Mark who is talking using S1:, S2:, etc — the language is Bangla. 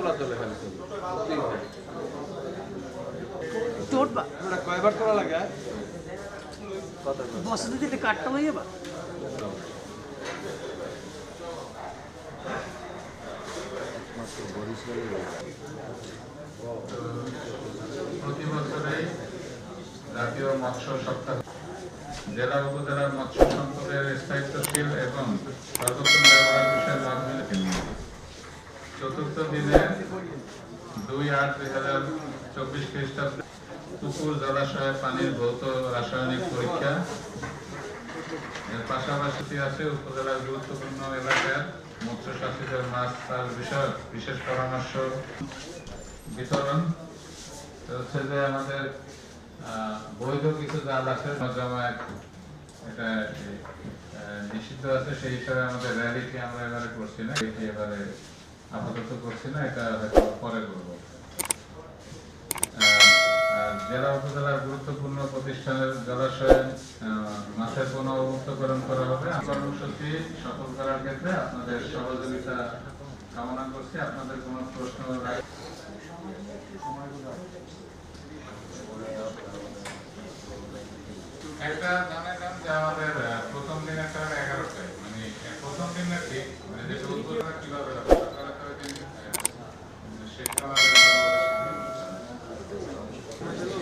S1: তোলা তোলে খালি
S2: বা
S3: ওটা কয়বার তোলা লাগে?
S2: হয়ে
S4: প্রতি বছরেই জাতীয় মৎস্য সপ্তাহ জেলা উপজেলার মৎস্য সম্পদের স্থায়িত্বশীল এবং সর্বোত্তম দিনে দুই আট দুই হাজার চব্বিশ খ্রিস্টাব্দে পুকুর জলাশয়ে পানির ভৌত রাসায়নিক পরীক্ষা। এর পাশাপাশি আছে উপজেলার গুরুত্বপূর্ণ এলাকার মৎস্য মাছ চাষ বিষয়ক বিশেষ পরামর্শ বিতরণ। হচ্ছে যে আমাদের বৈধ কিছু জাল আছে জমায়েত এটা নিষিদ্ধ আছে, সেই হিসাবে আমাদের র্যালিটি আমরা এবারে করছি না? এটি এবারে আপাতত করছি না, এটা হয়তো পরে করব। জেলা উপজেলার গুরুত্বপূর্ণ প্রতিষ্ঠানের জলাশয়ে মাছের কোনো অবমুক্তকরণ করা হবে। কর্মসূচি সফল করার ক্ষেত্রে আপনাদের সহযোগিতা কামনা করছি। আপনাদের কোনো প্রশ্ন একটা জানাইলাম যে আমাদের প্রথম দিন একটা এগারোটায় মানে প্রথম দিন নাকি মানে যেটা উদ্বোধন কীভাবে Thank you.